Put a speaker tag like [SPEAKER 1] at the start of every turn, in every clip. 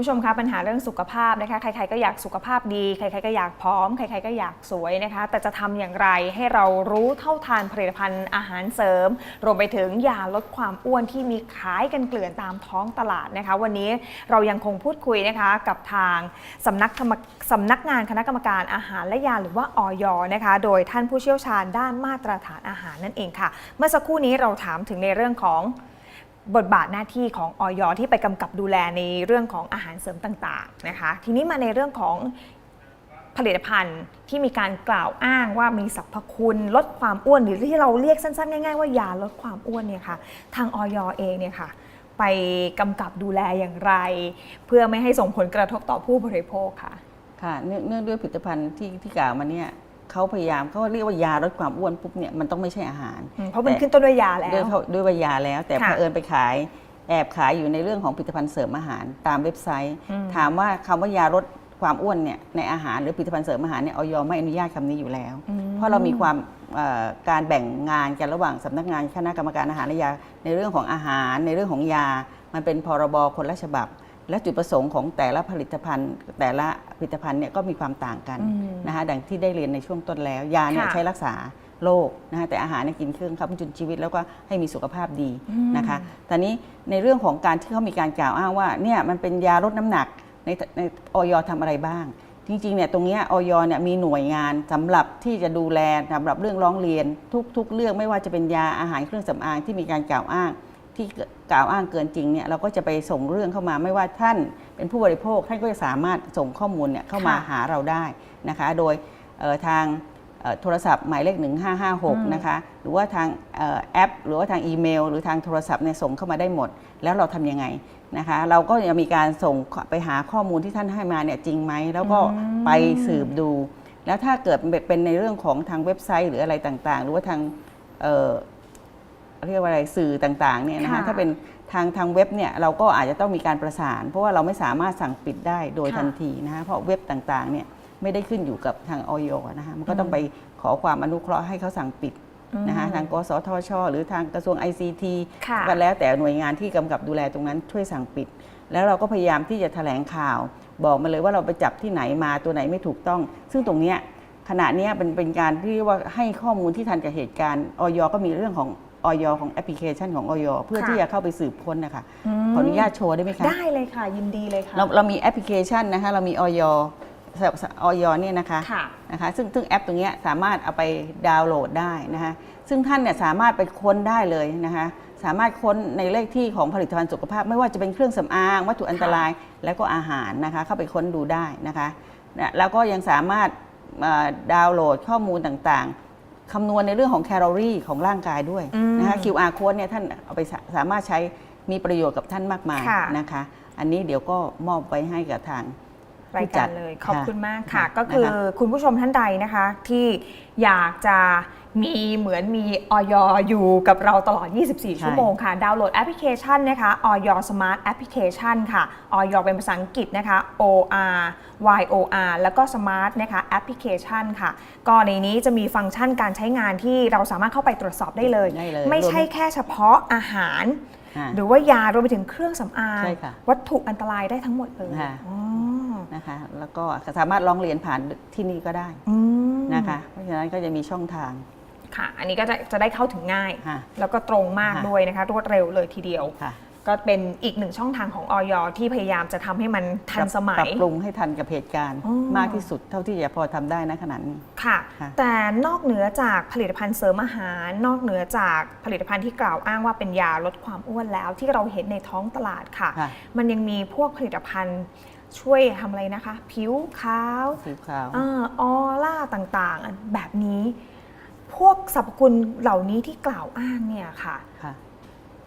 [SPEAKER 1] ผู้ชมคะปัญหาเรื่องสุขภาพนะคะ ใครๆก็อยากสุขภาพดี ใครๆก็อยากพร้อม ใครๆก็อยากสวยนะคะ แต่จะทำอย่างไรให้เรารู้เท่าทานผลิตภัณฑ์อาหารเสริม รวมไปถึงยาลดความอ้วนที่มีขายกันเกลื่อนตามท้องตลาดนะคะ วันนี้เรายังคงพูดคุยนะคะกับทางสำนักสำนักงานคณะกรรมการอาหารและยาหรือว่าออยนะคะ โดยท่านผู้เชี่ยวชาญด้านมาตรฐานอาหารนั่นเองค่ะ เมื่อสักครู่นี้เราถามถึงในเรื่องของ บทบาทหน้าที่ของออยที่ไปกำกับดูแลในเรื่องของอาหารเสริมต่างๆนะคะ ทีนี้มาในเรื่องของผลิตภัณฑ์ที่มีการกล่าวอ้างว่ามีสรรพคุณลดความอ้วนหรือที่เราเรียกสั้นๆ ง่ายๆว่ายาลดความอ้วนเนี่ยค่ะ ทางออยเองเนี่ยค่ะ ไปกำกับดูแลอย่างไร เพื่อไม่ให้ส่งผลกระทบต่อผู้บริโภคค่ะ
[SPEAKER 2] ค่ะเนื่องเนื่องด้วยผลิตภัณฑ์ที่ที่กล่าวมาเนี่ย เขาพยายามเขาเรียกว่ายาลดความอ้วนปุ๊บเนี่ยมันต้องไม่ใช่อาหาร
[SPEAKER 1] อืมเพราะมันขึ้นต้นด้วยยาแล้
[SPEAKER 2] ด้วย
[SPEAKER 1] ว
[SPEAKER 2] เขาด้วยว่ายาแล้ว แต่
[SPEAKER 1] ค่ะ
[SPEAKER 2] เผอิญไปขายแอบขายอยู่ในเรื่องของผลิตภัณฑ์เสริมอาหารตามเว็บไซต์
[SPEAKER 1] อืม
[SPEAKER 2] ถามว่าคำว่ายาลดความอ้วนเนี่ยในอาหารหรือผลิตภัณฑ์เสริมอาหารเนี่ยออยไม่อนุญาตคำนี้อยู่แล้ว
[SPEAKER 1] อืม
[SPEAKER 2] เพราะเรามีความเอ่อการแบ่งงานกันระหว่างสำนักงานคณะกรรมการอาหารและยาในเรื่องของอาหารในเรื่องของยา มันเป็นพรบคนละฉบับ และจุดประสงค์ของแต่ละผลิตภัณฑ์ แต่ละผลิตภัณฑ์เนี่ยก็มีความต่างกัน
[SPEAKER 1] อืม
[SPEAKER 2] นะคะดังที่ได้เรียนในช่วงต้นแล้ว ยาเนี่ย
[SPEAKER 1] ค่ะ
[SPEAKER 2] ใช้รักษาโรคนะคะแต่อาหารเนี่ยกินเครื่องครับจุนชีวิตแล้วก็ให้มีสุขภาพดี
[SPEAKER 1] อืม
[SPEAKER 2] นะคะตอนนี้ในเรื่องของการที่เขามีการกล่าวอ้างว่าเนี่ยมันเป็นยาลดน้ำหนักในในออยทำอะไรบ้าง จริงๆเนี่ยตรงเนี้ยออยเนี่ยมีหน่วยงานสำหรับที่จะดูแลสำหรับเรื่องร้องเรียนทุกๆ เรื่องไม่ว่าจะเป็นยาอาหารเครื่องสำอางที่มีการกล่าวอ้าง ที่กล่าวอ้างเกินจริงเนี่ยเราก็จะไปส่งเรื่องเข้ามาไม่ว่าท่านเป็นผู้บริโภคท่านก็จะสามารถส่งข้อมูลเนี่ยเข้ามา
[SPEAKER 1] ค่ะ
[SPEAKER 2] หาเราได้นะคะ โดยเอ่อทางเอ่อโทรศัพท์หมายเลข
[SPEAKER 1] อืม
[SPEAKER 2] 1556 นะคะ หรือว่าทางเอ่อแอป หรือว่าทางอีเมล หรือทางโทรศัพท์เนี่ยส่งเข้ามาได้หมด แล้วเราทำยังไงนะคะ เราก็จะมีการส่งไปหาข้อมูลที่ท่านให้มาเนี่ยจริงไหม แล้วก็
[SPEAKER 1] อืม
[SPEAKER 2] ไปสืบดู แล้วถ้าเกิดเป็นในเรื่องของทางเว็บไซต์หรืออะไรต่างๆ หรือว่าทาง เอ่อเรียกว่าอะไรสื่อต่างๆเนี่ยนะคะ
[SPEAKER 1] ค่ะ
[SPEAKER 2] ถ้าเป็นทางทางเว็บเนี่ยเราก็อาจจะต้องมีการประสาน เพราะว่าเราไม่สามารถสั่งปิดได้โดย
[SPEAKER 1] ค่ะ
[SPEAKER 2] ทันทีนะคะเพราะเว็บต่างๆเนี่ยไม่ได้ขึ้นอยู่กับทางออยนะคะมันก็ต้อง
[SPEAKER 1] อืม
[SPEAKER 2] ไปขอความอนุเคราะห์ให้เขาสั่งปิดนะคะ
[SPEAKER 1] อืม
[SPEAKER 2] ทางกสทช หรือทางกระทรวง ICT
[SPEAKER 1] ค่ะ
[SPEAKER 2] ก็แล้วแต่หน่วยงานที่กำกับดูแลตรงนั้นช่วยสั่งปิด แล้วเราก็พยายามที่จะแถลงข่าว บอกมาเลยว่าเราไปจับที่ไหนมาตัวไหนไม่ถูกต้อง ซึ่งตรงเนี้ยขณะเนี้ยเป็นเป็นการที่เรียกว่าให้ข้อมูลที่ทันกับเหตุการณ์ออยก็มีเรื่องของ ออยของแอปพลิเคชันของออยเพื่อ
[SPEAKER 1] ค่ะ
[SPEAKER 2] ที่จะเข้าไปสืบค้นนะคะ
[SPEAKER 1] ม
[SPEAKER 2] ขออนุญาตโชว์ได้ไหมคะ
[SPEAKER 1] ได้เลยค่ะ ยินดีเลยค่ะ
[SPEAKER 2] เราเรามีแอปพลิเคชันนะคะ เรามีออยออยเนี่ยนะคะ
[SPEAKER 1] ค่ะ
[SPEAKER 2] นะคะ ซึ่งซึ่งแอปตรงเนี้ยสามารถเอาไปดาวน์โหลดได้นะคะ ซึ่งท่านเนี่ยสามารถไปค้นได้เลยนะคะ สามารถค้นในเลขที่ของผลิตภัณฑ์สุขภาพ ไม่ว่าจะเป็นเครื่องสำอาง วัตถุอันตราย แล้วก็อาหารนะคะ เข้าไปค้นดูได้นะคะนะแล้วก็ยังสามารถเอ่อดาวน์โหลดข้อมูลต่างๆ คำนวณในเรื่องของแคลอรี่ของร่างกายด้วย
[SPEAKER 1] อืม
[SPEAKER 2] นะคะ QR code เนี่ยท่านเอาไปสาสามารถใช้มีประโยชน์กับท่านมากมาย
[SPEAKER 1] ค่ะ
[SPEAKER 2] นะคะ อันนี้เดี๋ยวก็มอบไปให้กับทาง
[SPEAKER 1] ราย
[SPEAKER 2] ผู้จั
[SPEAKER 1] การ
[SPEAKER 2] ด
[SPEAKER 1] เลยขอบ
[SPEAKER 2] ค่ะ
[SPEAKER 1] คุณมากค่ะ
[SPEAKER 2] ค่ะ
[SPEAKER 1] ก็คือ
[SPEAKER 2] นะคะ
[SPEAKER 1] คุณผู้ชมท่านใดนะคะ ที่อยากจะมีเหมือนมีออยอยู่กับเราตลอด 24 ชั่วโมงค่ะ ดาวน์โหลดแอปพลิเคชันนะคะออยสมาร์ทแอปพลิเคชันค่ะออยเป็นภาษาอังกฤษนะคะ O R Y O R แล้วก็สมาร์ทนะคะแอปพลิเคชันค่ะ ก็ในนี้จะมีฟังก์ชันการใช้งานที่เราสามารถเข้าไปตรวจสอบได้เลย
[SPEAKER 2] ได้เลย
[SPEAKER 1] ไม่ใช่
[SPEAKER 2] รวม
[SPEAKER 1] แค่เฉพาะอาหาร
[SPEAKER 2] อ่า
[SPEAKER 1] หรือว่ายารวมไปถึงเครื่องสำอาง
[SPEAKER 2] ใช่ค่ะ
[SPEAKER 1] วัตถุอันตรายได้ทั้งหมดเลย
[SPEAKER 2] ค่ะ
[SPEAKER 1] อ๋อ
[SPEAKER 2] นะคะแล้วก็สามารถร้องเรียนผ่านที่นี่ก็ได้
[SPEAKER 1] อืม
[SPEAKER 2] นะคะ เพราะฉะนั้นก็จะมีช่องทาง
[SPEAKER 1] ค่ะ อันนี้ก็จะจะได้เข้าถึงง่าย
[SPEAKER 2] ค่ะ
[SPEAKER 1] แล้วก็ตรงมาก
[SPEAKER 2] ค่ะ
[SPEAKER 1] ด้วยนะคะ รวดเร็วเลยทีเดียว
[SPEAKER 2] ค่ะ
[SPEAKER 1] ก็เป็นอีกหนึ่งช่องทางของออยที่พยายามจะทำให้มันทันสมั
[SPEAKER 2] ปรั
[SPEAKER 1] ย
[SPEAKER 2] บปรุงให้ทันกับเหตุการณ์
[SPEAKER 1] อ๋อ
[SPEAKER 2] มากที่สุดเท่าที่จะพอทำได้นะขนาดนี้
[SPEAKER 1] ค่ะ
[SPEAKER 2] ค่ะ
[SPEAKER 1] แต่นอกเหนือจากผลิตภัณฑ์เสริมอาหาร นอกเหนือจากผลิตภัณฑ์ที่กล่าวอ้างว่าเป็นยาลดความอ้วนแล้ว ที่เราเห็นในท้องตลาดค่ะ
[SPEAKER 2] ค่ะ
[SPEAKER 1] มันยังมีพวกผลิตภัณฑ์ช่วยทำอะไรนะคะ ผิวขาว
[SPEAKER 2] สีขาว
[SPEAKER 1] อาออร่าต่างๆ แบบนี้ พวกสรรพคุณเหล่านี้ที่กล่าวอ้างเนี่ยค่ะ
[SPEAKER 2] ค่ะ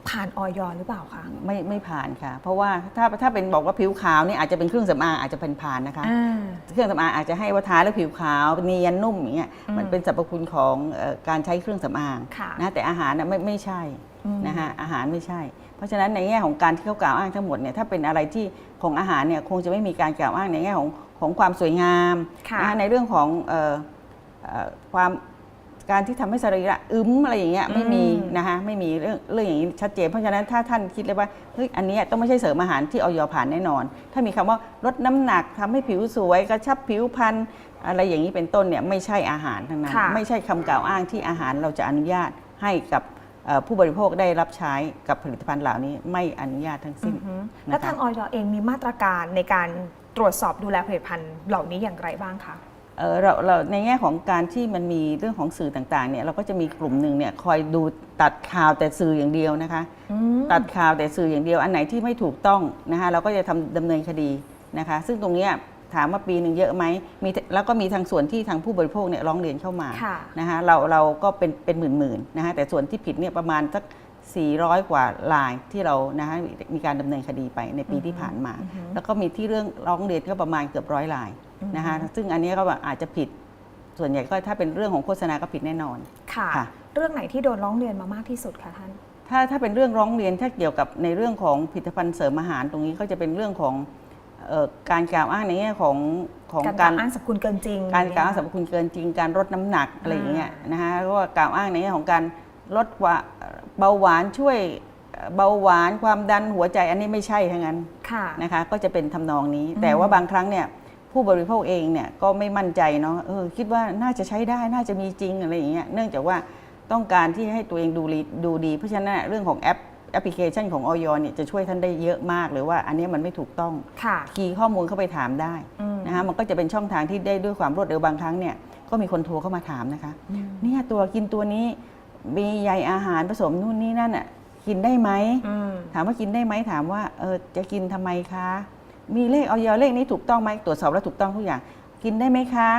[SPEAKER 1] ผ่านออยหรือเปล่าคะ
[SPEAKER 2] ไม่ไม่ผ่านค่ะ เพราะว่าถ้าถ้าเป็นบอกว่าผิวขาวนี่อาจจะเป็นเครื่องสำอางอาจจะเป็นผ่านนะคะ
[SPEAKER 1] อ่า
[SPEAKER 2] เครื่องสำอางอาจจะให้ว่าทาแล้วผิวขาวเนียนนุ่มอย่างเงี้ย
[SPEAKER 1] อืม
[SPEAKER 2] มันเป็นสรรพคุณของเอ่อการใช้เครื่องสำอาง
[SPEAKER 1] ค่ะ
[SPEAKER 2] นะแต่อาหารน่ะไม่ไม่ใช่
[SPEAKER 1] อืม
[SPEAKER 2] นะคะอาหารไม่ใช่ เพราะฉะนั้นในแง่ของการที่เขากล่าวอ้างทั้งหมดเนี่ยถ้าเป็นอะไรที่ของอาหารเนี่ยคงจะไม่มีการกล่าวอ้างในแง่ของของความสวยงาม
[SPEAKER 1] ค่ะ
[SPEAKER 2] นะคะในเรื่องของเอ่อเอ่อความ การที่ทำให้สรีระอึมอะไรอย่างเงี้ยไม่มี
[SPEAKER 1] อืม
[SPEAKER 2] นะคะไม่มีเรื่องเรื่องอย่างนี้ชัดเจนเพราะฉะนั้นถ้าท่านคิดเลยว่าเฮ้ยอันเนี้ยต้องไม่ใช่เสริมอาหารที่ออยผ่านแน่นอน ถ้ามีคำว่าลดน้ำหนักทำให้ผิวสวยกระชับผิวพรรณอะไรอย่างนี้เป็นต้นเนี่ยไม่ใช่อาหารทั้งนั้น
[SPEAKER 1] ค่ะ
[SPEAKER 2] ไม่ใช่คำกล่าวอ้างที่อาหารเราจะอนุญาตให้กับเอ่อผู้บริโภคได้รับใช้กับผลิตภัณฑ์เหล่านี้ไม่อนุญาตทั้งสิ้น
[SPEAKER 1] อือฮึ
[SPEAKER 2] นะคะ
[SPEAKER 1] แล้วทางออยเองมีมาตรการในการตรวจสอบดูแลผลิตภัณฑ์เหล่านี้อย่างไรบ้างคะ
[SPEAKER 2] เอ่อเราเราในแง่ของการที่มันมีเรื่องของสื่อต่างๆเนี่ยเราก็จะมีกลุ่มหนึ่งเนี่ยคอยดูตัดข่าวแต่สื่ออย่างเดียวนะคะ ตัดข่าวแต่สื่ออย่างเดียว อันไหนที่ไม่ถูกต้องนะคะเราก็จะทำดำเนินคดีนะคะ ซึ่งตรงเนี้ยถามว่าปีหนึ่งเยอะไหมมีแล้วก็มีทางส่วนที่ทางผู้บริโภคเนี่ยร้องเรียนเข้ามา
[SPEAKER 1] ค่ะ
[SPEAKER 2] นะคะเราเราก็เป็นเป็นหมื่นๆนะคะแต่ส่วนที่ผิดเนี่ยประมาณสัก400 กว่าลายที่เรานะคะมีการดำเนินคดีไปในปีที่ผ่านมา
[SPEAKER 1] อือฮึ
[SPEAKER 2] แล้วก็มีที่เรื่องร้องเรียนก็ประมาณเกือบร้อยลาย นะคะซึ่งอันเนี้ยก็แบบอาจจะผิดส่วนใหญ่ก็ถ้าเป็นเรื่องของโฆษณาก็ผิดแน่นอน
[SPEAKER 1] ค่ะ
[SPEAKER 2] ค่ะ
[SPEAKER 1] เรื่องไหนที่โดนร้องเรียนมามากที่สุดคะท่าน
[SPEAKER 2] ถ้าถ้าเป็นเรื่องร้องเรียนถ้าเกี่ยวกับในเรื่องของผลิตภัณฑ์เสริมอาหารตรงนี้ก็จะเป็นเรื่องของเอ่อการกล่าวอ้างในแง่ของของ
[SPEAKER 1] การก
[SPEAKER 2] กา
[SPEAKER 1] ล่ารวอ้างสรรพคุณเกินจริง
[SPEAKER 2] การกล่าวอ้างสรรพคุณเกินจริง การลดน้ำหนักอะไรอย่างเงี้ยนะคะก็กล่าวอ้างในแง่ของการลดว่าเบาหวานช่วยเบาหวานความดันหัวใจอันนี้ไม่ใช่ทั้งนั้น
[SPEAKER 1] ค่ะ
[SPEAKER 2] นะคะก็จะเป็นทำนองนี้
[SPEAKER 1] อืม
[SPEAKER 2] แต่ว่าบางครั้งเนี่ย ผู้บริโภคเองเนี่ยก็ไม่มั่นใจเนาะเออคิดว่าน่าจะใช้ได้น่าจะมีจริงอะไรอย่างเงี้ยเนื่องจากว่าต้องการที่ให้ตัวเองดูดีดูดี เพราะฉะนั้นเรื่องของแอปแอปพลิเคชันของออยเนี่ยจะช่วยท่านได้เยอะมากเลยว่า อันเนี้ยมันไม่ถูกต้อง
[SPEAKER 1] ค่ะ
[SPEAKER 2] คีย์ข้อมูลเข้าไปถามได้
[SPEAKER 1] อืม
[SPEAKER 2] นะคะมันก็จะเป็นช่องทางที่ได้ด้วยความรวดเร็วบางครั้งเนี่ยก็มีคนโทรเข้ามาถามนะคะ
[SPEAKER 1] อืม
[SPEAKER 2] เนี่ยตัวกินตัวนี้มีใยอาหารผสมนู่นนี่นั่นอะกินได้ไหม
[SPEAKER 1] อืม
[SPEAKER 2] ถามว่ากินได้ไหมถามว่าเออจะกินทำไมคะ มีเลขออยเลขนี้ถูกต้องไหมตรวจสอบแล้วถูกต้องทุกอย่าง กินได้ไหมคะ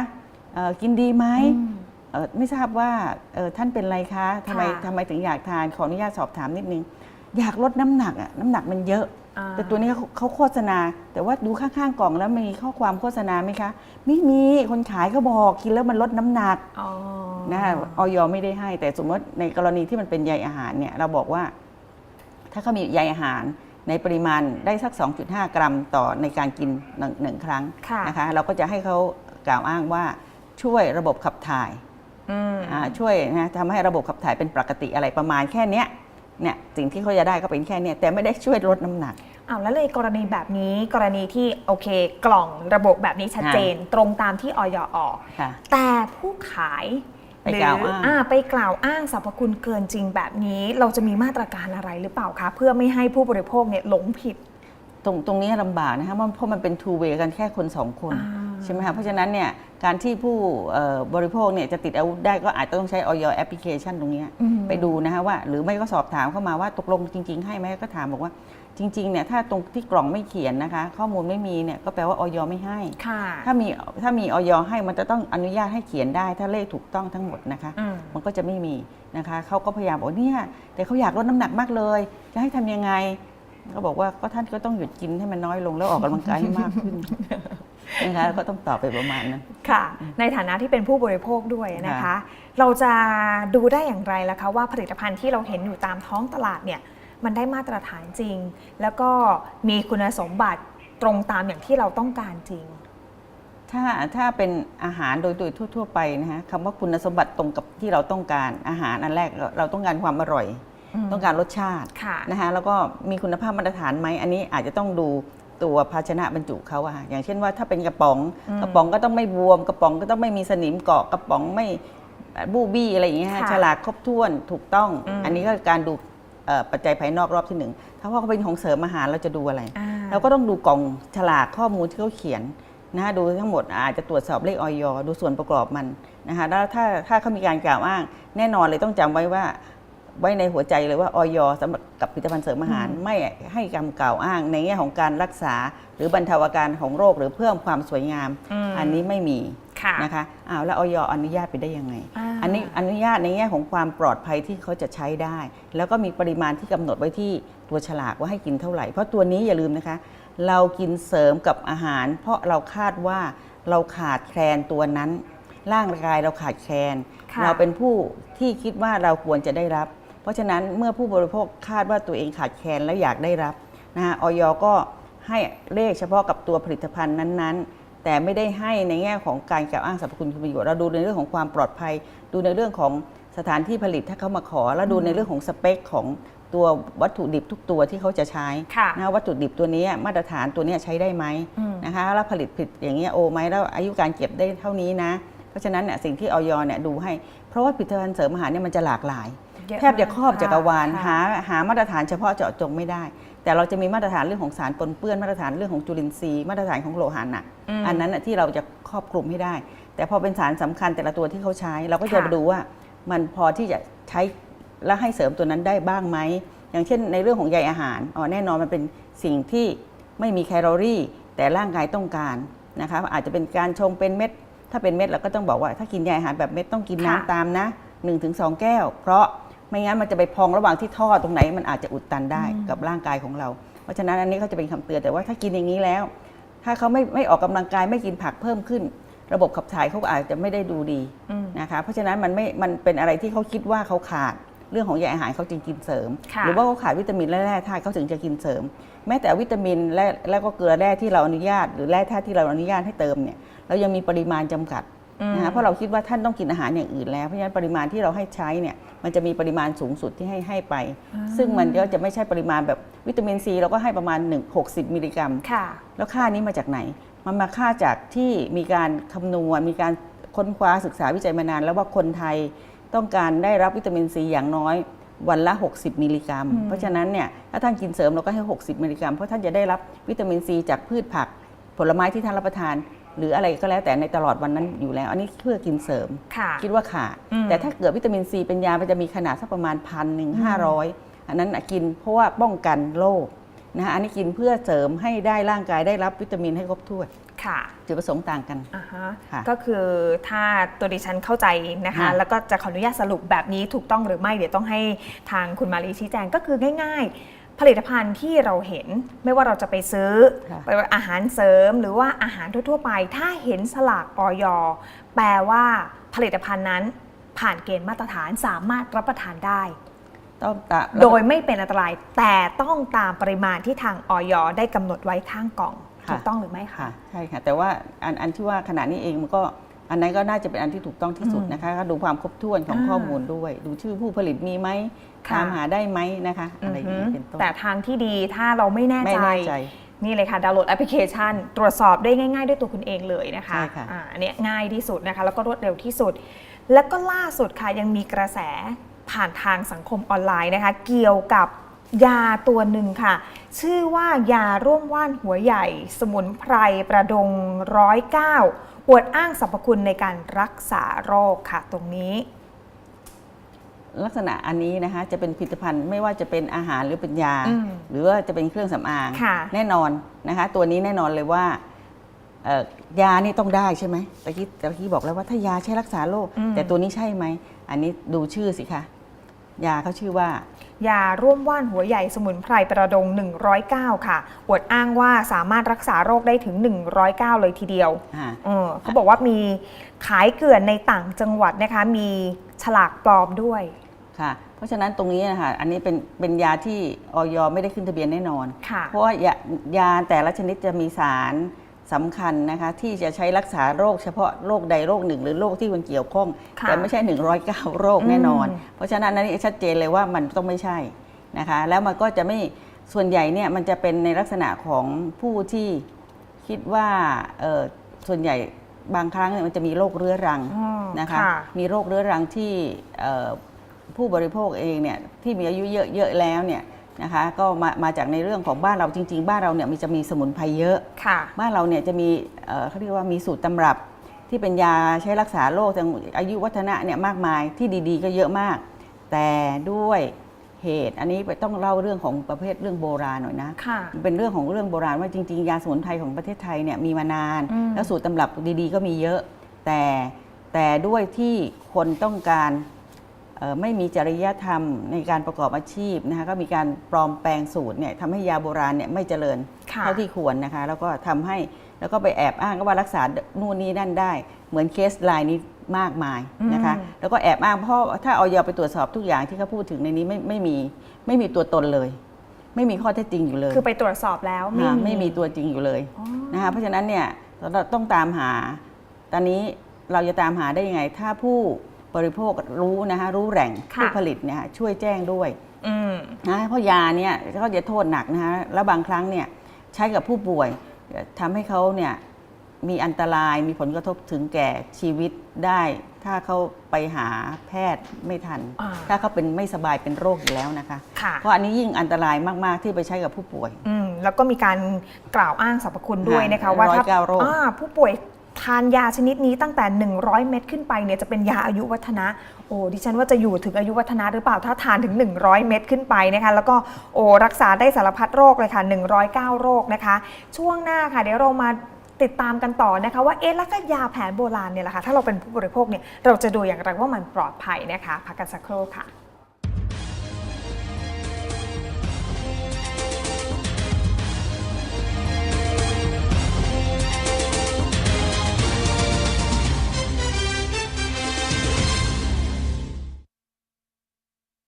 [SPEAKER 2] เอ่อกินดีไหม
[SPEAKER 1] อืม
[SPEAKER 2] เอ่อไม่ทราบว่าเอ่อท่านเป็นอะไรคะทำไม
[SPEAKER 1] ค่ะ
[SPEAKER 2] ทำไมถึงอยากทานขออนุญาตสอบถามนิดนึง อยากลดน้ำหนักอะน้ำหนักมันเยอะ
[SPEAKER 1] อ่า
[SPEAKER 2] แต่ตัวนี้เขาเขาโฆษณา แต่ว่าดูข้างๆกล่องแล้วมีข้อความโฆษณาไหมคะไม่มีคนขายก็บอกกินแล้วมันลดน้ำหนัก
[SPEAKER 1] อ๋อ
[SPEAKER 2] นะคะออยไม่ได้ให้ แต่สมมติในกรณีที่มันเป็นใยอาหารเนี่ยเราบอกว่า ถ้าเขามีใยอาหาร ในปริมาณได้สัก 2.5 กรัมต่อในการกินหนึ่งหนึ่งครั้ง
[SPEAKER 1] ค่ะ
[SPEAKER 2] นะคะเราก็จะให้เขากล่าวอ้างว่าช่วยระบบขับถ่าย
[SPEAKER 1] อืม
[SPEAKER 2] อ่าช่วยนะทำให้ระบบขับถ่ายเป็นปกติอะไรประมาณแค่เนี้ยเนี่ยสิ่งที่เขาจะได้ก็เป็นแค่เนี้ยแต่ไม่ได้ช่วยลดน้ำหนัก
[SPEAKER 1] อ้าวแล้วในกรณีแบบนี้กรณีที่โอเค กล่องระบบแบบนี้ชัดเจน ตรงตามที่ออยออก
[SPEAKER 2] ค่ะ
[SPEAKER 1] แต่ผู้ขาย
[SPEAKER 2] ไปกล่าวอ้าง
[SPEAKER 1] หรือไปกล่าวอ้างสรรพคุณเกินจริงแบบนี้ เราจะมีมาตรการอะไรหรือเปล่าคะ เพื่อไม่ให้ผู้บริโภคเนี่ยหลงผิด
[SPEAKER 2] ตรงตรงนี้ลำบากนะคะเพราะมันเป็น two way กันแค่คนสองคน
[SPEAKER 1] อ่า
[SPEAKER 2] ใช่ไหมคะเพราะฉะนั้นเนี่ยการที่ผู้เอ่อบริโภคเนี่ยจะติดอาวุธได้ก็อาจจะต้องใช้ออยแอปพลิเคชันตรงเนี้ย
[SPEAKER 1] อืม
[SPEAKER 2] ไปดูนะคะว่า หรือไม่ก็สอบถามเข้ามาว่าตกลงจริง ๆ ให้ไหมก็ถามบอกว่าจริงๆเนี่ยถ้าตรงที่กล่องไม่เขียนนะคะ ข้อมูลไม่มีเนี่ยก็แปลว่าออยไม่ให้
[SPEAKER 1] ค่ะ
[SPEAKER 2] ถ้ามีถ้ามีออยให้มันจะต้องอนุญาตให้เขียนได้ ถ้าเลขถูกต้องทั้งหมดนะคะ
[SPEAKER 1] อืม
[SPEAKER 2] มันก็จะไม่มีนะคะเขาก็พยายามบอกเนี่ยแต่เขาอยากลดน้ำหนักมากเลย จะให้ทำยังไง ก็บอกว่าก็ท่านก็ต้องหยุดกินให้มันน้อยลงแล้วออกกำลังกายให้มากขึ้นนะคะก็ต้องตอบไปประมาณนั้น
[SPEAKER 1] ค่ะ ในฐานะที่เป็นผู้บริโภคด้วยนะคะ
[SPEAKER 2] ค่ะ
[SPEAKER 1] เราจะดูได้อย่างไรล่ะคะว่าผลิตภัณฑ์ที่เราเห็นอยู่ตามท้องตลาดเนี่ยมันได้มาตรฐานจริง แล้วก็มีคุณสมบัติตรงตามอย่างที่เราต้องการจริง
[SPEAKER 2] ถ้าถ้าเป็นอาหารโดยโดยทั่ว ๆ ไปนะคะคำว่าคุณสมบัติตรงกับที่เราต้องการอาหารอันแรกเราเราต้องการความอร่อย
[SPEAKER 1] อืม
[SPEAKER 2] ต้องการรสชาติ
[SPEAKER 1] ค่ะ
[SPEAKER 2] นะคะแล้วก็มีคุณภาพมาตรฐานไหมอันนี้อาจจะต้องดูตัวภาชนะบรรจุเขาอะค่ะอย่างเช่นว่าถ้าเป็นกระป๋อง
[SPEAKER 1] อืม
[SPEAKER 2] กระป๋องก็ต้องไม่บวม กระป๋องก็ต้องไม่มีสนิมเกาะกระป๋องไม่บูบี้อะไรอย่างเงี้ยฮะ
[SPEAKER 1] ค่ะ
[SPEAKER 2] ฉลากครบถ้วนถูกต้อง
[SPEAKER 1] อืม
[SPEAKER 2] อันนี้ก็การดูเอ่อปัจจัยภายนอกรอบที่หนึ่งถ้าว่าเขาเป็นของเสริมอาหารเราจะดูอะไร
[SPEAKER 1] อ่า
[SPEAKER 2] เราก็ต้องดูกล่องฉลากข้อมูลที่เขาเขียนนะดูทั้งหมดอาจจะตรวจสอบเลขออยดูส่วนประกอบมันนะคะแล้วถ้าถ้าเขามีการกล่าวอ้าง แน่นอนเลยต้องจำไว้ว่า ไว้ในหัวใจเลยว่าออยสำหรับกับผลิตภัณฑ์เสริมอาหาร
[SPEAKER 1] อืม
[SPEAKER 2] ไม่ให้คำกล่าวอ้างในแง่ของการรักษา หรือบรรเทาอาการของโรคหรือเพิ่มความสวยงาม
[SPEAKER 1] ม
[SPEAKER 2] อันนี้ไม่มี
[SPEAKER 1] ค่ะ
[SPEAKER 2] นะคะอ้าวแล้วออยอนุญาตไปได้ยังไงา อันนี้อนุญาตในแง่ของความปลอดภัยที่เขาจะใช้ได้ แล้วก็มีปริมาณที่กำหนดไว้ที่ตัวฉลากว่าให้กินเท่าไหร่ เพราะตัวนี้อย่าลืมนะคะ เรากินเสริมกับอาหาร เพราะเราคาดว่าเราขาดแคลนตัวนั้น ร่างกายเราขาดแคลน
[SPEAKER 1] ค่ะ
[SPEAKER 2] เราเป็นผู้ที่คิดว่าเราควรจะได้รับ เพราะฉะนั้นเมื่อผู้บริโภคคาดว่าตัวเองขาดแคลนและอยากได้รับนะฮะออยก็ให้เลขเฉพาะกับตัวผลิตภัณฑ์นั้นๆ แต่ไม่ได้ให้ในแง่ของการกล่าวอ้างสรรพคุณคุณประโยชน์เราดูในเรื่องของความปลอดภัย ดูในเรื่องของสถานที่ผลิตถ้าเขามาขอ แล้วดูในเรื่องของสเปคของตัววัตถุดิบทุกตัวที่เขาจะใช้
[SPEAKER 1] ค่ะ
[SPEAKER 2] นะวัตถุดิบตัวนี้มาตรฐานตัวนี้ใช้ได้ไหม
[SPEAKER 1] อืม
[SPEAKER 2] นะคะแล้วผลิตผิดอย่างเงี้ยโอไหมแล้วอายุการเก็บได้เท่านี้นะ เพราะฉะนั้นเนี่ยสิ่งที่ออยเนี่ยดูให้ เพราะว่าผลิตภัณฑ์เสริมอาหารเนี่ยมันจะหลากหลาย
[SPEAKER 1] เยอะ
[SPEAKER 2] แทบจะครอบ
[SPEAKER 1] มาก
[SPEAKER 2] จักรวาล
[SPEAKER 1] ค่ะ
[SPEAKER 2] หาหามาตรฐานเฉพาะเจาะจงไม่ได้ แต่เราจะมีมาตรฐานเรื่องของสารปนเปื้อนมาตรฐานเรื่องของจุลินทรีย์มาตรฐานของโลหะหนัก
[SPEAKER 1] ม
[SPEAKER 2] อันนั้นน่ะที่เราจะครอบคลุมให้ได้ แต่พอเป็นสารสำคัญแต่ละตัวที่เขาใช้ เราก็จะ
[SPEAKER 1] ค่ะ
[SPEAKER 2] ดูว่ามันพอที่จะใช้และให้เสริมตัวนั้นได้บ้างไหมอย่างเช่นในเรื่องของใยอาหารอ๋อแน่นอนมันเป็นสิ่งที่ไม่มีแคลอรี่ แต่ร่างกายต้องการนะคะอาจจะเป็นการชงเป็นเม็ด ถ้าเป็นเม็ดเราก็ต้องบอกว่าถ้ากินใยอาหารแบบเม็ดต้องกินน้ำ
[SPEAKER 1] ค่ะ
[SPEAKER 2] ตามนะ 1-2 แก้ว เพราะ ไม่งั้นมันจะไปพองระหว่างที่ท่อตรงไหนมันอาจจะอุดตันได้กับร่างกายของเรา เพราะฉะนั้นอันนี้เขาจะเป็นคำเตือนแต่ว่าถ้ากินอย่างนี้แล้ว ถ้าเขาไม่ไม่ออกกำลังกายไม่กินผักเพิ่มขึ้น ระบบขับถ่ายเขาก็อาจจะไม่ได้ดูดี
[SPEAKER 1] อืม
[SPEAKER 2] นะคะเพราะฉะนั้นมันไม่มันเป็นอะไรที่เขาคิดว่าเขาขาดเรื่องของใยอาหารเขาจึงกินเสริม
[SPEAKER 1] ค่ะ
[SPEAKER 2] หรือว่าเขาขาดวิตามินและแร่ธาตุเขาถึงจะกินเสริม แม้แต่วิตามินและแล้วก็เกลือแร่ที่เราอนุญาต หรือแร่ธาตุที่เราอนุญาตให้เติมเนี่ยเรายังมีปริมาณจำกัด
[SPEAKER 1] อืม
[SPEAKER 2] นะคะเพราะเราคิดว่าท่านต้องกินอาหารอย่างอื่นแล้ว เพราะฉะนั้นปริมาณที่เราให้ใช้เนี่ยมันจะมีปริมาณสูงสุดที่ให้ให้ไป ซึ่งมันก็จะไม่ใช่ปริมาณแบบวิตามินซีเราก็ให้ประมาณ 1 60 มิลลิกรัม
[SPEAKER 1] ค่ะ
[SPEAKER 2] แล้วค่านี้มาจากไหน มันมาค่าจากที่มีการคำนวณ มีการค้นคว้าศึกษาวิจัยมานาน แล้วว่าคนไทยต้องการได้รับวิตามินซีอย่างน้อยวันละ 60 มิลลิกรัม
[SPEAKER 1] อืม
[SPEAKER 2] เพราะฉะนั้นเนี่ยถ้าท่านกินเสริมเราก็ให้ 60 มิลลิกรัม เพราะท่านจะได้รับวิตามินซีจากพืชผักผลไม้ที่ท่านรับประทาน หรืออะไรก็แล้วแต่ในตลอดวันนั้นอยู่แล้ว อันนี้เพื่อกินเสริม
[SPEAKER 1] ค่ะ
[SPEAKER 2] คิดว่าขาด
[SPEAKER 1] อืม
[SPEAKER 2] แต่ถ้าเกิดวิตามินซีเป็นยามันจะมีขนาดสักประมาณพันหนึ่งห้าร้อยอันนั้นน่ะกินเพราะว่าป้องกันโรคนะคะอันนี้กินเพื่อเสริมให้ได้ร่างกายได้รับวิตามินให้ครบถ้วน
[SPEAKER 1] ค่ะ
[SPEAKER 2] จุดประสงค์ต่างกัน
[SPEAKER 1] อ่าฮะ
[SPEAKER 2] ค่ะ
[SPEAKER 1] ก็คือถ้าตัวดิฉันเข้าใจนะคะ
[SPEAKER 2] ค่ะ
[SPEAKER 1] แล้วก็จะขออนุญาตสรุปแบบนี้ถูกต้องหรือไม่เดี๋ยวต้องให้ทางคุณมารีชี้แจงก็คือง่าย ๆ ผลิตภัณฑ์ที่เราเห็นไม่ว่าเราจะไปซื้อ
[SPEAKER 2] ค่ะ
[SPEAKER 1] ไปว่าอาหารเสริมหรือว่าอาหารทั่วๆไป ถ้าเห็นสลากออยแปลว่าผลิตภัณฑ์นั้นผ่านเกณฑ์มาตรฐานสามารถรับประทานได้
[SPEAKER 2] ต้องตะ
[SPEAKER 1] โดยไม่เป็นอันตรายแต่ต้องตามปริมาณที่ทางออยได้กำหนดไว้ข้างกล่อง
[SPEAKER 2] ค่ะ
[SPEAKER 1] ถูกต้องหรือไม่คะ
[SPEAKER 2] ค่ะใช่ค่ะ แต่ว่าอันอันที่ว่าขณะนี้เองมันก็ อันนั้นก็น่าจะเป็นอันที่ถูกต้องที่สุด
[SPEAKER 1] อืม
[SPEAKER 2] นะคะก็ดูความครบถ้วนของ
[SPEAKER 1] อ่า
[SPEAKER 2] ข้อมูลด้วย ดูชื่อผู้ผลิตมีไหม
[SPEAKER 1] ค่ะ
[SPEAKER 2] ตามหาได้ไหมนะคะอะไรอย่าง
[SPEAKER 1] อื
[SPEAKER 2] เงี้
[SPEAKER 1] อยฮึ
[SPEAKER 2] เป็นต้น
[SPEAKER 1] แต่ทางที่ดีถ้าเราไม่แน่
[SPEAKER 2] ไม่
[SPEAKER 1] ใจ
[SPEAKER 2] แน่ใจ
[SPEAKER 1] นี่เลยค่ะดาวน์โหลดแอปพลิเคชัน ตรวจสอบได้ง่ายๆ ด้วยตัวคุณเองเลยนะคะ
[SPEAKER 2] ใช่ค่ะ
[SPEAKER 1] อ่าอันเนี้ยง่ายที่สุดนะคะ แล้วก็รวดเร็วที่สุด แล้วก็ล่าสุดค่ะยังมีกระแสผ่านทางสังคมออนไลน์นะคะ เกี่ยวกับยาตัวหนึ่งค่ะ ชื่อว่ายาร่วมว่านหัวใหญ่ สมุนไพรประดงร้อยเก้า อวดอ้างสรรพคุณในการรักษาโรคค่ะตรงนี้
[SPEAKER 2] ลักษณะอันนี้นะคะจะเป็นผลิตภัณฑ์ไม่ว่าจะเป็นอาหารหรือเป็นยา
[SPEAKER 1] อืม
[SPEAKER 2] หรือว่าจะเป็นเครื่องสำอาง
[SPEAKER 1] ค่ะ
[SPEAKER 2] แน่นอนนะคะ ตัวนี้แน่นอนเลยว่าเอ่อยานี่ต้องได้ใช่ไหมตะกี้ตะกี้บอกแล้วว่าถ้ายาใช้รักษาโรค
[SPEAKER 1] อืม
[SPEAKER 2] แต่ตัวนี้ใช่ไหม อันนี้ดูชื่อสิคะยาเขาชื่อว่า
[SPEAKER 1] ยาร่วมว่านหัวใหญ่สมุนไพรประดง 109 ค่ะอวดอ้างว่าสามารถรักษาโรคได้ถึง 109 เลยทีเดียว
[SPEAKER 2] อ่า
[SPEAKER 1] เออเขาบอกว่ามีขายเกลื่อนในต่างจังหวัดนะคะ มีฉลากปลอมด้วย
[SPEAKER 2] ค่ะ เพราะฉะนั้นตรงนี้นะคะอันนี้เป็นเป็นยาที่ออยไม่ได้ขึ้นทะเบียนแน่นอน
[SPEAKER 1] ค่ะ
[SPEAKER 2] เพราะว่ายายาแต่ละชนิดจะมีสาร สำคัญนะคะที่จะใช้รักษาโรคเฉพาะโรคใดโรคหนึ่ง หรือโรคที่มันเกี่ยวข้อง
[SPEAKER 1] ค่ะ
[SPEAKER 2] แต่ไม่ใช่ 109 โรคแน่นอน
[SPEAKER 1] อืม
[SPEAKER 2] เพราะฉะนั้นอันนี้ชัดเจนเลยว่ามันต้องไม่ใช่นะคะแล้วมันก็จะไม่ส่วนใหญ่เนี่ยมันจะเป็นในลักษณะของผู้ที่คิดว่าเอ่อส่วนใหญ่บางครั้งเนี่ยมันจะมีโรคเรื้อรัง
[SPEAKER 1] อ๋อ
[SPEAKER 2] นะคะ
[SPEAKER 1] ค่ะ
[SPEAKER 2] มีโรคเรื้อรังที่เอ่อผู้บริโภคเองเนี่ยที่มีอายุเยอะๆแล้วเนี่ย นะคะก็มามาจากในเรื่องของบ้านเราจริง ๆ บ้านเราเนี่ยมีจะมีสมุนไพรเยอะ
[SPEAKER 1] ค่ะ
[SPEAKER 2] บ้านเราเนี่ยจะมีเอ่อเขาเรียกว่ามีสูตรตำรับ ที่เป็นยาใช้รักษาโรคทางอายุวัฒนะเนี่ยมากมายที่ดีๆ ก็เยอะมาก แต่ด้วยเหตุอันนี้ต้องเล่าเรื่องของประเภทเรื่องโบราณหน่อยนะ
[SPEAKER 1] ค่ะ
[SPEAKER 2] มันเป็นเรื่องของเรื่องโบราณว่าจริงๆ ยาสมุนไพรของประเทศไทยเนี่ยมีมานาน
[SPEAKER 1] อืม
[SPEAKER 2] แล้วสูตรตำรับดีๆ ก็มีเยอะ แต่แต่ด้วยที่คนต้องการเอ่อ ไม่มีจริยธรรมในการประกอบอาชีพนะคะก็มีการปลอมแปลงสูตรเนี่ยทำให้ยาโบราณเนี่ยไม่เจริญ
[SPEAKER 1] ค่ะ
[SPEAKER 2] เท่าที่ควรนะคะแล้วก็ทำให้แล้วก็ไปแอบอ้างก็ว่ารักษานู่นนี่นั่นได้ เหมือนเคสไลน์นี้มากมายนะคะ
[SPEAKER 1] อืม
[SPEAKER 2] แล้วก็แอบอ้างเพราะถ้าเอายาไปตรวจสอบทุกอย่างที่เขาพูดถึงในนี้ไม่ไม่มีไม่มีตัวตนเลย ไม่มีข้อเท็จจริงอยู่เลย
[SPEAKER 1] คือไปตรวจสอบแล้ว
[SPEAKER 2] ค่ะไม่มีตัวจริงอยู่เลย
[SPEAKER 1] อ๋อ
[SPEAKER 2] นะคะเพราะฉะนั้นเนี่ยเราต้องตามหา ตอนนี้เราจะตามหาได้ยังไง ถ้าผู้ บริโภครู้นะคะรู้แหล่ง
[SPEAKER 1] ค่ะ
[SPEAKER 2] ผู้ผลิตเนี่ยช่วยแจ้งด้วย
[SPEAKER 1] อืม
[SPEAKER 2] นะเพราะยาเนี่ยก็จะโทษหนักนะคะแล้วบางครั้งเนี่ยใช้กับผู้ป่วยทำให้เขาเนี่ยมีอันตรายมีผลกระทบถึงแก่ชีวิตได้ ถ้าเขาไปหาแพทย์ไม่ทัน
[SPEAKER 1] อ่า
[SPEAKER 2] ถ้าเขาเป็นไม่สบายเป็นโรคอยู่แล้วนะคะ
[SPEAKER 1] ค่ะ
[SPEAKER 2] เพราะอันนี้ยิ่งอันตรายมากๆที่ไปใช้กับผู้ป่วย
[SPEAKER 1] อืมแล้วก็มีการกล่าวอ้างสรรพคุณด้วยนะคะ
[SPEAKER 2] ค่ะ
[SPEAKER 1] ว่าถ้า
[SPEAKER 2] ร้อยเก้าโรค
[SPEAKER 1] อ่าผู้ป่วย ทานยาชนิดนี้ตั้งแต่ 100 เม็ดขึ้นไปเนี่ยจะเป็นยาอายุวัฒนะ โอ้ดิฉันว่าจะอยู่ถึงอายุวัฒนะหรือเปล่าถ้าทานถึง 100 เม็ดขึ้นไปนะคะแล้วก็โอ้รักษาได้สารพัดโรคเลยค่ะ 109 โรคนะคะ ช่วงหน้าค่ะเดี๋ยวเรามาติดตามกันต่อนะคะว่าเอ๊ะแล้วก็ยาแผนโบราณเนี่ยแหละค่ะถ้าเราเป็นผู้บริโภคเนี่ยเราจะดูอย่างไรว่ามันปลอดภัยนะคะพักกันสักครู่ค่ะ